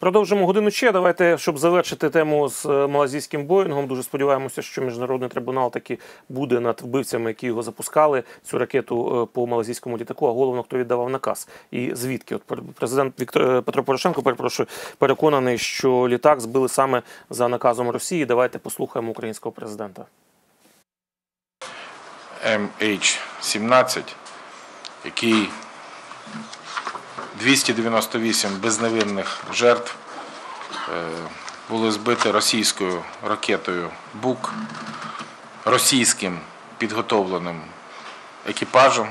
Продовжимо годину ще. Давайте, щоб завершити тему з е, малазійським Боїнгом. Дуже сподіваємося, що міжнародний трибунал таки буде над вбивцями, які його запускали, цю ракету е, по малазійському літаку. А головно, хто віддавав наказ. І звідки? От пр- президент Віктор е, Петро Порошенко, перепрошую, переконаний, що літак збили саме за наказом Росії. Давайте послухаємо українського президента. MH17, який 298 безневинних жертв е, були збиті російською ракетою БУК, російським підготовленим екіпажем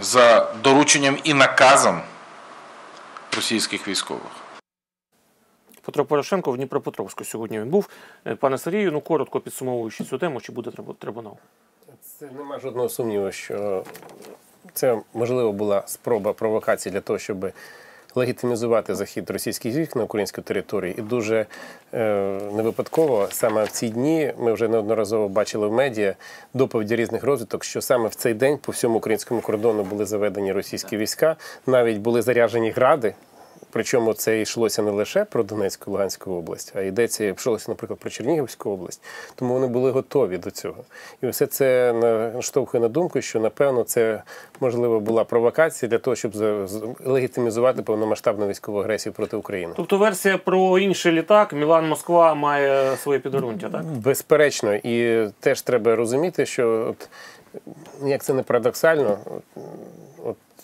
за дорученням і наказом російських військових. Петро Порошенко в Дніпропетровську сьогодні він був. Е, Пане Сергію, ну коротко підсумовуючи цю тему, чи буде трибунал? Це нема жодного сумніву, що це можливо була спроба провокації для того, щоб легітимізувати захід російських військ на українську територію. І дуже е, не випадково саме в ці дні ми вже неодноразово бачили в медіа доповіді різних розвиток, що саме в цей день по всьому українському кордону були заведені російські війська, навіть були заряжені гради. Причому це йшлося не лише про Донецьку і Луганську область, а йдеться йшлося, наприклад, про Чернігівську область. Тому вони були готові до цього. І все це наштовхує на думку, що напевно це можливо була провокація для того, щоб легітимізувати повномасштабну військову агресію проти України. Тобто версія про інший літак Мілан Москва має своє підґрунтя, так? Безперечно, і теж треба розуміти, що от, як це не парадоксально,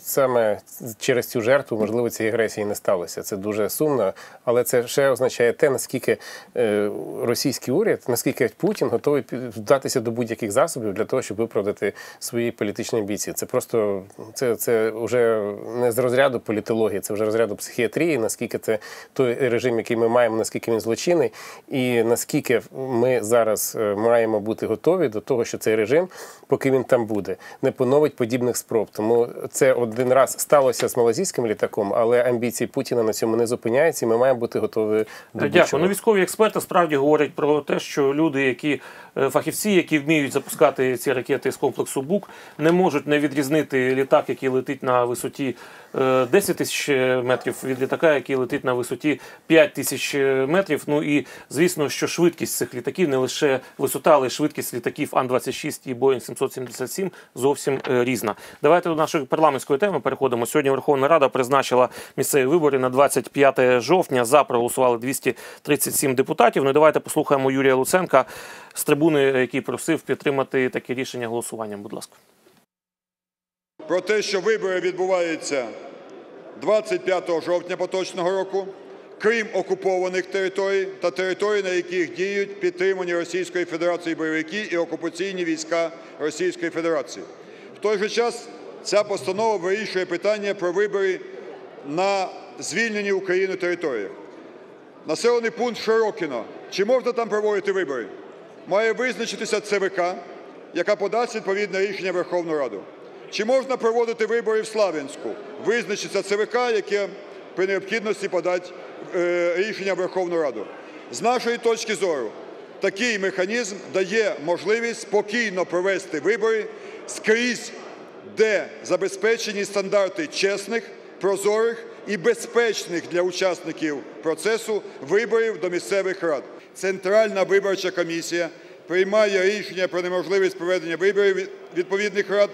саме через цю жертву, можливо, цієї агресії не сталося. Це дуже сумно, але це ще означає те, наскільки е, російський уряд, наскільки Путін готовий вдатися до будь-яких засобів для того, щоб виправдати свої політичні амбіції. Це просто це, це вже не з розряду політології, це вже розряду психіатрії, наскільки це той режим, який ми маємо, наскільки він злочинний, і наскільки ми зараз е, маємо бути готові до того, що цей режим, поки він там буде, не поновить подібних спроб. Тому це один раз сталося з малазійським літаком, але амбіції Путіна на цьому не зупиняються, і ми маємо бути готові до Дякую. Ну, військові експерти справді говорять про те, що люди, які фахівці, які вміють запускати ці ракети з комплексу БУК, не можуть не відрізнити літак, який летить на висоті е, 10 тисяч метрів від літака, який летить на висоті 5 тисяч метрів. Ну і звісно, що швидкість цих літаків не лише висота, але й швидкість літаків Ан-26 і Боїнг 777 зовсім е, різна. Давайте до нашої парламентської теми переходимо. Сьогодні Верховна Рада призначила місцеві вибори на 25 жовтня. За проголосували 237 депутатів. Ну і давайте послухаємо Юрія Луценка з трибуни, який просив підтримати таке рішення голосуванням. Будь ласка. про те, що вибори відбуваються 25 жовтня поточного року, крім окупованих територій та територій, на яких діють підтримані Російської Федерації бойовики і окупаційні війська Російської Федерації. В той же час ця постанова вирішує питання про вибори на звільнені Україну територіях. Населений пункт Широкіно. Чи можна там проводити вибори? Має визначитися ЦВК, яка подасть відповідне рішення Верховну Раду. Чи можна проводити вибори в Славянську? Визначиться ЦВК, яке при необхідності подать е, рішення Верховну Раду. З нашої точки зору, такий механізм дає можливість спокійно провести вибори скрізь, де забезпечені стандарти чесних, прозорих і безпечних для учасників процесу виборів до місцевих рад. Центральна виборча комісія приймає рішення про неможливість проведення виборів від- відповідних рад.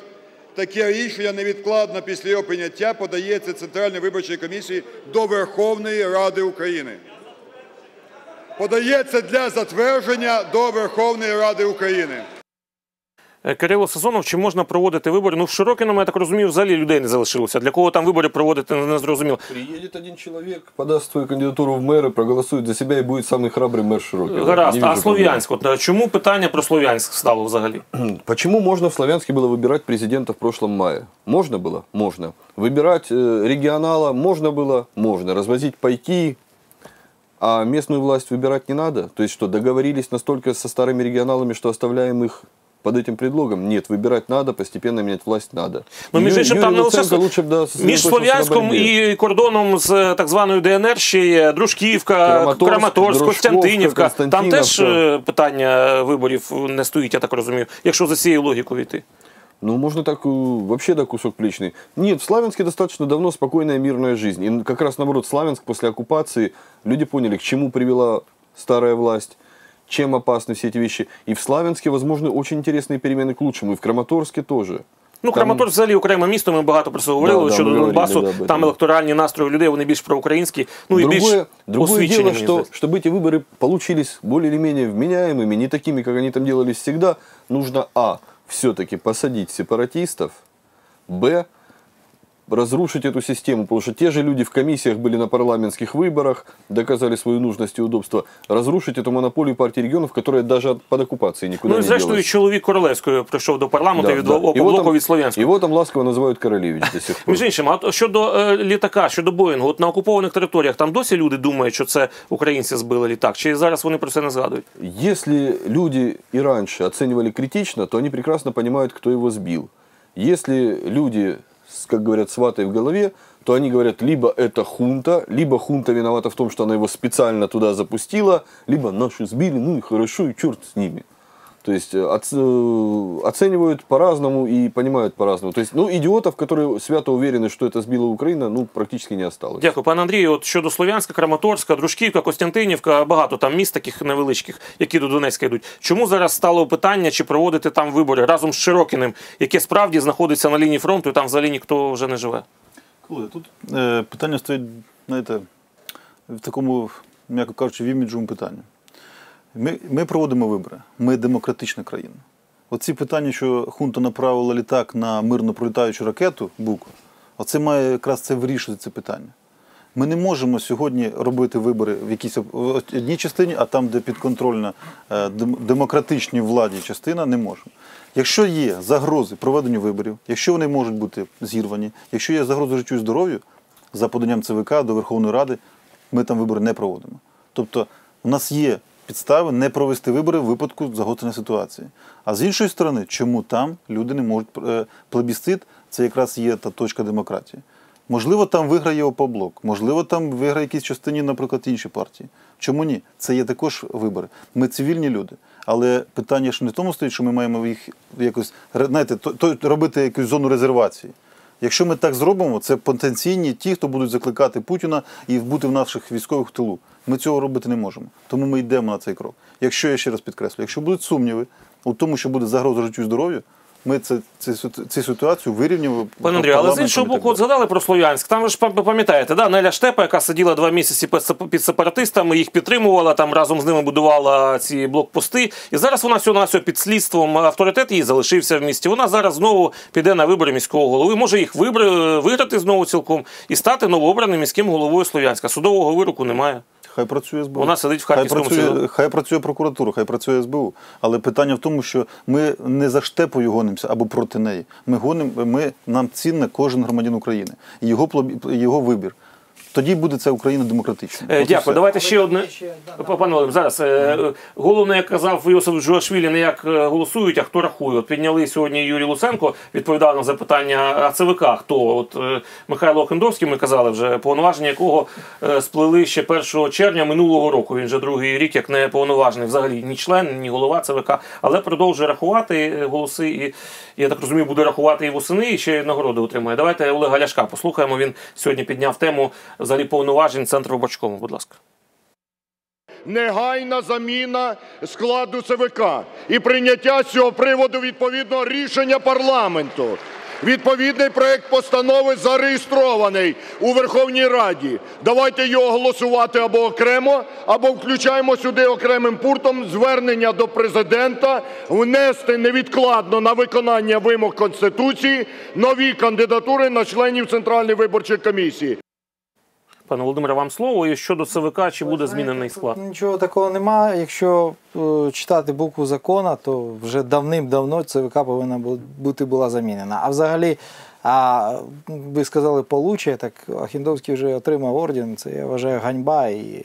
Таке рішення невідкладно після його прийняття подається Центральній виборчій комісії до Верховної Ради України. Подається для затвердження до Верховної Ради України. Е, Кирило Сазонов, чи можна проводити вибори? Ну, в Широкіному, я так розумію, взагалі людей не залишилося. Для кого там вибори проводити, не зрозуміло. Приедет один человек, подаст свою кандидатуру в мэры, проголосует за себя и будет самый храбрый мэр Широкий. Гаразд, а Слов'янськ? От е, чому питання про Слов'янськ стало взагалі? Почему можно в Славянске было выбирать президента в прошлом мае? Можно было? Можно. Выбирать э, регионала можно было? Можно. Развозить пайки, а местную власть выбирать не надо? То есть что, договорились настолько со старыми регионалами, что оставляем их под этим предлогом? Нет, выбирать надо, постепенно менять власть надо. Ну, між Ю- іншим, Юрий там не лише Луценко Сл- лучше б, да, між сосредоточился на Слов'янськом борьбе. і кордоном з е, так званою ДНР ще є Дружківка, Краматорськ, Краматорськ, Дружковка, Костянтинівка. Там теж Константинівка. е, питання виборів не стоїть, я так розумію, якщо за цією логікою йти. Ну, можно так, э, вообще да, кусок плечный. Нет, в Славянске достаточно давно спокойная мирная жизнь. И как раз наоборот, Славянск после оккупации, люди поняли, к чему привела старая власть, чем опасны все эти вещи. И в Славянске возможны очень интересные перемены к лучшему, и в Краматорске тоже. Ну, Там- Краматорськ взагалі окреме місто, ми багато про це говорили Да, да, щодо ми говорили, Донбасу. да, об этом. там електоральні настрої людей, вони більш проукраїнські, ну і більш другое, другое освічені. дело, мені что, здається. чтобы эти выборы получились более или менее вменяемыми, не такими, как они там делались всегда, нужно, а, все-таки посадить сепаратистов, б, разрушить эту систему, потому что те же люди в комиссиях были на парламентских выборах, доказали свою нужность и удобство, разрушить эту монополию партии регионов, которая даже от- под оккупацией никуда Ну і не зрештою, делась. чоловік Королевської прийшов до парламенту Да, від да. опоблоку Его там- від Слов'янського. Его там ласково называют Королевич до сих пор. Між іншим, а от щодо е, літака, щодо Боїнгу, от на окупованих територіях там досі люди думають, що це українці збили літак, чи зараз вони про це не згадують? Если люди и раньше оценивали критично, то они прекрасно понимают, кто его сбил. Если люди, с, как говорят, с ватой в голове, то они говорят, либо это хунта, либо хунта виновата в том, что она его специально туда запустила, либо наши сбили, ну и хорошо, и черт с ними. То есть э, оц- э, оценивают по-разному и понимают по-разному. То есть, ну, идиотов, которые свято уверены, что это сбила Украина, ну, практически не осталось. Дякую, пане Андрію. От щодо Слов'янська, Краматорська, Дружківка, Костянтинівка, багато там міст таких невеличких, які до Донецька йдуть. Чому зараз стало питання, чи проводити там вибори разом з Широкіним, яке справді знаходиться на лінії фронту, і там взагалі ніхто вже не живе? Колеги, тут е, питання стоїть, знаєте, в такому, м'яко кажучи, в іміджовому питанні. Ми, ми проводимо вибори. Ми демократична країна. Оці питання, що хунта направила літак на мирно пролітаючу ракету Бук, оце має якраз це вирішити це питання. Ми не можемо сьогодні робити вибори в якійсь одній частині, а там, де підконтрольна е, демократичній владі частина, не можемо. Якщо є загрози проведенню виборів, якщо вони можуть бути зірвані, якщо є загроза життю і здоров'ю, за поданням ЦВК до Верховної Ради, ми там вибори не проводимо. Тобто, у нас є підстави не провести вибори в випадку загострення ситуації. А з іншої сторони, чому там люди не можуть е, плебісцит, це якраз є та точка демократії. Можливо, там виграє ОПОБЛОК, можливо, там виграє якісь частині, наприклад, інші партії. Чому ні? Це є також вибори. Ми цивільні люди. Але питання ж не в тому стоїть, що ми маємо їх якось знаєте, то, то, робити якусь зону резервації. Якщо ми так зробимо, це потенційні ті, хто будуть закликати Путіна і бути в наших військових тилу. Ми цього робити не можемо. Тому ми йдемо на цей крок. Якщо я ще раз підкреслю, якщо будуть сумніви у тому, що буде загроза життю і здоров'ю, ми це, це, цю ситуацію вирівнюємо. Пане Андрію, але з іншого боку, от згадали про Слов'янськ. Там ви ж пам- пам'ятаєте, да? Неля Штепа, яка сиділа два місяці під сепаратистами, їх підтримувала, там разом з ними будувала ці блокпости. І зараз вона всього на під слідством авторитет її залишився в місті. Вона зараз знову піде на вибори міського голови. Може їх вибр- виграти знову цілком і стати новообраним міським головою Слов'янська. Судового вироку немає. Хай працює СБУ. Вона сидить в хай працює, хай працює прокуратура, хай працює СБУ. Але питання в тому, що ми не за штепою гонимося або проти неї. Ми гоним, ми нам цінне кожен громадян України його його вибір. Тоді буде ця Україна демократична. Е, Дякую. все. Давайте ще одне. Пане Володимир, зараз е, е, головне, як казав Йосиф Жуашвілі, не як е, голосують, а хто рахує. От підняли сьогодні Юрій Луценко, відповідав на запитання а ЦВК. Хто от е, Михайло Охендовський, ми казали вже повноваження якого е, сплили ще 1 червня минулого року. Він вже другий рік як не повноважений, взагалі ні член, ні голова ЦВК, але продовжує рахувати голоси. І я так розумію, буде рахувати і восени, і ще й нагороди отримає. Давайте Олега Ляшка послухаємо. Він сьогодні підняв тему взагалі повноважень центру Бочкому. Будь ласка. негайна заміна складу ЦВК і прийняття з цього приводу відповідного рішення парламенту. Відповідний проект постанови зареєстрований у Верховній Раді. Давайте його голосувати або окремо, або включаємо сюди окремим пунктом звернення до президента внести невідкладно на виконання вимог Конституції нові кандидатури на членів Центральної виборчої комісії. Пане Володимире, вам слово. І щодо ЦВК, чи буде змінений склад? Нічого такого немає. Якщо е, читати букву закона, то вже давним-давно ЦВК повинна бути була замінена. А взагалі, а, ви сказали получає так Ахіндовський вже отримав орден. Це я вважаю ганьба. І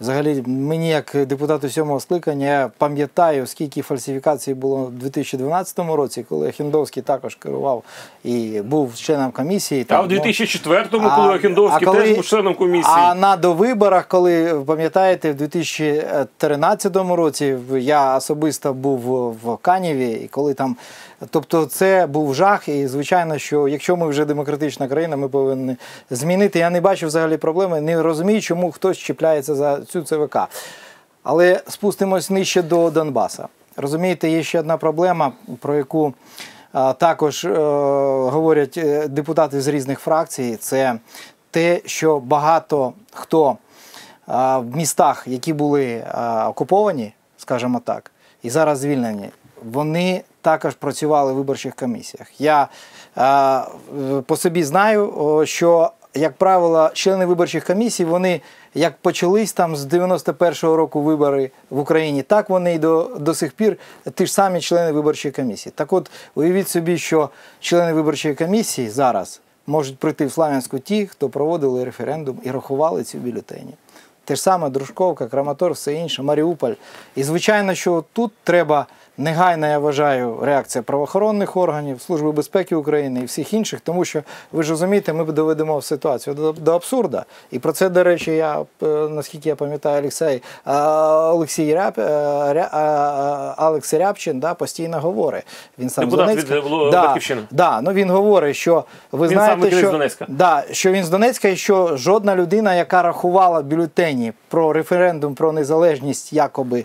Взагалі, мені як депутату сьомого скликання я пам'ятаю, скільки фальсифікацій було в 2012 році, коли Хіндовський також керував і був членом комісії. А в ну, 2004-му, коли Охендовський а коли- теж був членом комісії. А на довиборах, коли пам'ятаєте, в 2013 році я особисто був в Каніві, і коли там. Тобто це був жах, і звичайно, що якщо ми вже демократична країна, ми повинні змінити. Я не бачу взагалі проблеми, не розумію, чому хтось чіпляється за цю ЦВК. Але спустимось нижче до Донбаса. Розумієте, є ще одна проблема, про яку також е, говорять е, депутати з різних фракцій. Це те, що багато хто в містах, які були окуповані, скажімо так, і зараз звільнені, вони також працювали в виборчих комісіях. Я е, по собі знаю, що, як правило, члени виборчих комісій, вони як почались там з 91-го року вибори в Україні, так вони і до, до сих пір ті ж самі члени виборчої комісії. Так от, уявіть собі, що члени виборчої комісії зараз можуть прийти в Славянську ті, хто проводили референдум і рахували ці бюлетені. Те ж саме Дружковка, Краматор, все інше, Маріуполь. І звичайно, що тут треба негайна, я вважаю, реакція правоохоронних органів, Служби безпеки України і всіх інших, тому що ви ж розумієте, ми доведемо ситуацію до, до абсурда. І про це, до речі, я е, наскільки я пам'ятаю, Олексій, е, Олексій Ряб, е, Алекс Рябчин да, постійно говорить. Він сам з Депутат Донецька. від, да, да, ну він говорить, що ви Він знаєте, що, Донецька. Да, що він з Донецька, і що жодна людина, яка рахувала бюлетені про референдум про незалежність якоби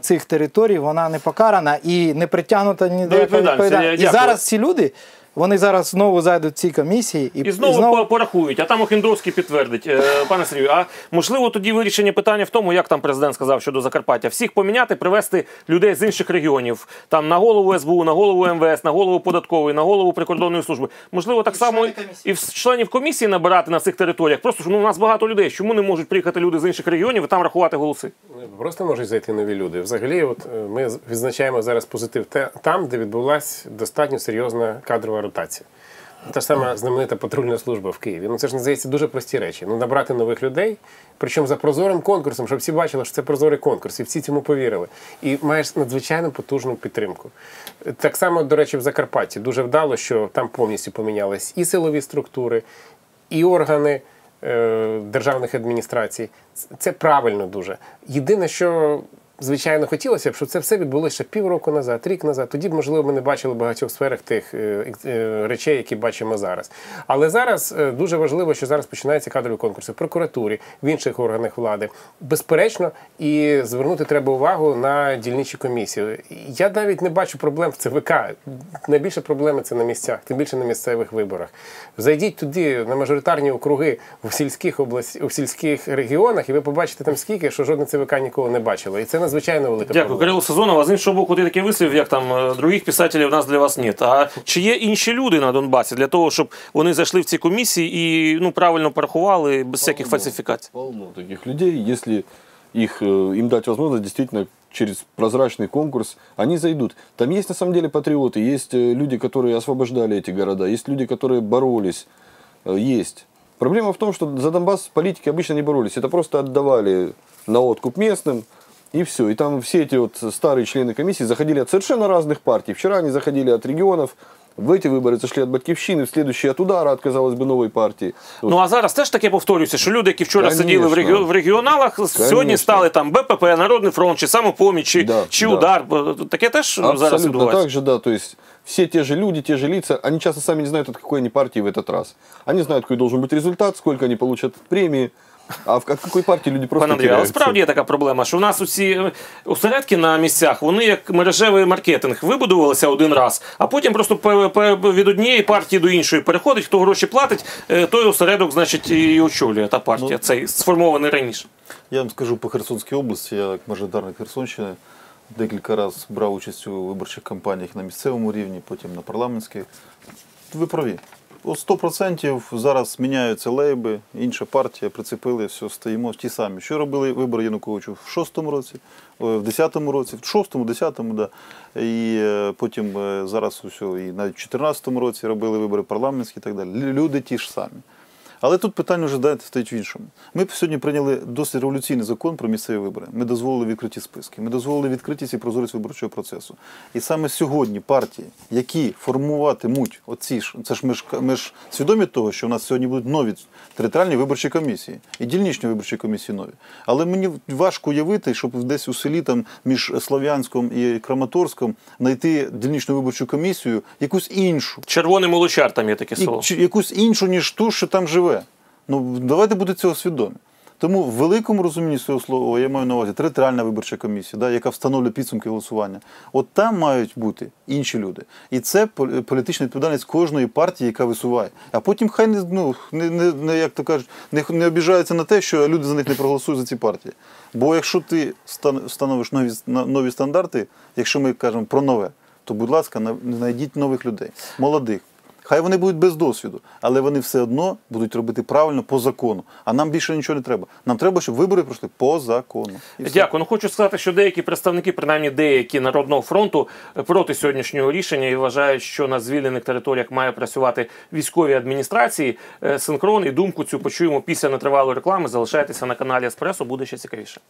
цих територій, вона не покарана і не притягнута ні до відповідальності. І зараз ці люди. Вони зараз знову зайдуть в ці комісії і, І знову, по- порахують, а там Охендовський підтвердить. Е, Пане Сергію, а можливо тоді вирішення питання в тому, як там президент сказав щодо Закарпаття, всіх поміняти, привезти людей з інших регіонів, там на голову СБУ, на голову МВС, на голову податкової, на голову прикордонної служби. Можливо, так само і в членів комісії набирати на цих територіях. Просто ну, у нас багато людей. Чому не можуть приїхати люди з інших регіонів і там рахувати голоси? Просто можуть зайти нові люди. Взагалі, от е, ми відзначаємо зараз позитив те- там, де відбулася достатньо серйозна кадрова ротація. Та ж сама знаменита патрульна служба в Києві. Ну це ж здається дуже прості речі. Ну набрати нових людей, причому за прозорим конкурсом, щоб всі бачили, що це прозорий конкурс, і всі цьому повірили. І маєш надзвичайно потужну підтримку. Так само, до речі, в Закарпатті дуже вдало, що там повністю помінялись і силові структури, і органи е, державних адміністрацій. Це правильно дуже. Єдине, що. Звичайно, хотілося б, щоб це все відбулося ще півроку назад, рік назад. Тоді б, можливо, ми не бачили в багатьох сферах тих е, е, речей, які бачимо зараз. Але зараз е, дуже важливо, що зараз починаються кадрові конкурси в прокуратурі, в інших органах влади. Безперечно, і звернути треба увагу на дільничі комісії. Я навіть не бачу проблем в ЦВК. Найбільше проблеми це на місцях, тим більше на місцевих виборах. Зайдіть туди на мажоритарні округи в сільських область, у сільських регіонах, і ви побачите там скільки, що жодне ЦВК ніколи не бачило. І це надзвичайно велика Дякую, проблема. Кирило Сезонов. А з іншого боку, ти таке вислів, як там е, других писателів у нас для вас нет. А чи є інші люди на Донбасі для того, щоб вони зайшли в ці комісії і ну правильно порахували без всяких фальсифікацій? Полно таких людей. Если их, э, им дать возможность действительно через прозрачный конкурс, они зайдут. Там есть на самом деле патриоты, есть э, люди, которые освобождали эти города, есть люди, которые боролись, э, есть. Проблема в том, что за Донбасс политики обычно не боролись, это просто отдавали на откуп местным, и все. И там все эти вот старые члены комиссии заходили от совершенно разных партий. Вчера они заходили от регионов, в эти выборы зашли от Батькивщины, в следующие от удара, от, казалось бы, новой партии. Ну а зараз теж таке повторюється, що люди, які вчора Конечно. сиділи в, регіо- в регіоналах, сьогодні Конечно. стали там БПП, Народний фронт, чи самопоміч, чи, Да, чи да. удар. Таке теж зараз Абсолютно відбувається. так же, да. То есть все те же люди, те же лица, они часто сами не знают, от какой они партии в этот раз. Они знают, какой должен быть результат, сколько они получат премии. А в какой партии люди просто Пане Андрію, але справді є така проблема, що в нас усі е, осередки на місцях, вони як мережевий маркетинг вибудувалися один раз, а потім просто від однієї партії до іншої переходить, хто гроші платить, е, той осередок, значить, і очолює та партія, Ну, цей сформований раніше. Я вам скажу по Херсонській області, я як мажоритарник Херсонщини декілька разів брав участь у виборчих кампаніях на місцевому рівні, потім на парламентських. Ви праві. О 100% зараз міняються лейби, інша партія, прицепили, все, стоїмо ті самі. Що робили вибори Януковичу в 6-му році, в 10-му році, в 6-му, 10-му, да. І е, потім е, зараз усе, і навіть в 14-му році робили вибори парламентські і так далі. Люди ті ж самі. Але тут питання вже знаєте, стоїть в іншому. Ми сьогодні прийняли досить революційний закон про місцеві вибори. Ми дозволили відкриті списки, ми дозволили відкритість і прозорість виборчого процесу. І саме сьогодні партії, які формуватимуть оці ж, це ж ми ж ми ж свідомі того, що у нас сьогодні будуть нові територіальні виборчі комісії і дільничні виборчі комісії нові. Але мені важко уявити, щоб десь у селі там між Слов'янськом і Краматорськом знайти дільничну виборчу комісію, якусь іншу. Червоний молочар там є таке І, село. чи якусь іншу, ніж ту, що там живе. Ну, давайте бути цього свідомі. Тому в великому розумінні цього слова я маю на увазі територіальна виборча комісія, да, яка встановлює підсумки голосування. От там мають бути інші люди. І це політична відповідальність кожної партії, яка висуває. А потім хай не, ну, не, не, як то кажуть, не, не обіжаються на те, що люди за них не проголосують за ці партії. Бо якщо ти встановиш нові, нові стандарти, якщо ми кажемо про нове, то, будь ласка, на- знайдіть нових людей, молодих. Хай вони будуть без досвіду, але вони все одно будуть робити правильно по закону. А нам більше нічого не треба. Нам треба, щоб вибори пройшли по закону. Дякую. Ну хочу сказати, що деякі представники, принаймні деякі народного фронту, е, проти сьогоднішнього рішення і вважають, що на звільнених територіях має працювати військові адміністрації. Е, Синхрон і думку цю почуємо після нетривалої реклами. Залишайтеся на каналі Еспресо, буде ще цікавіше.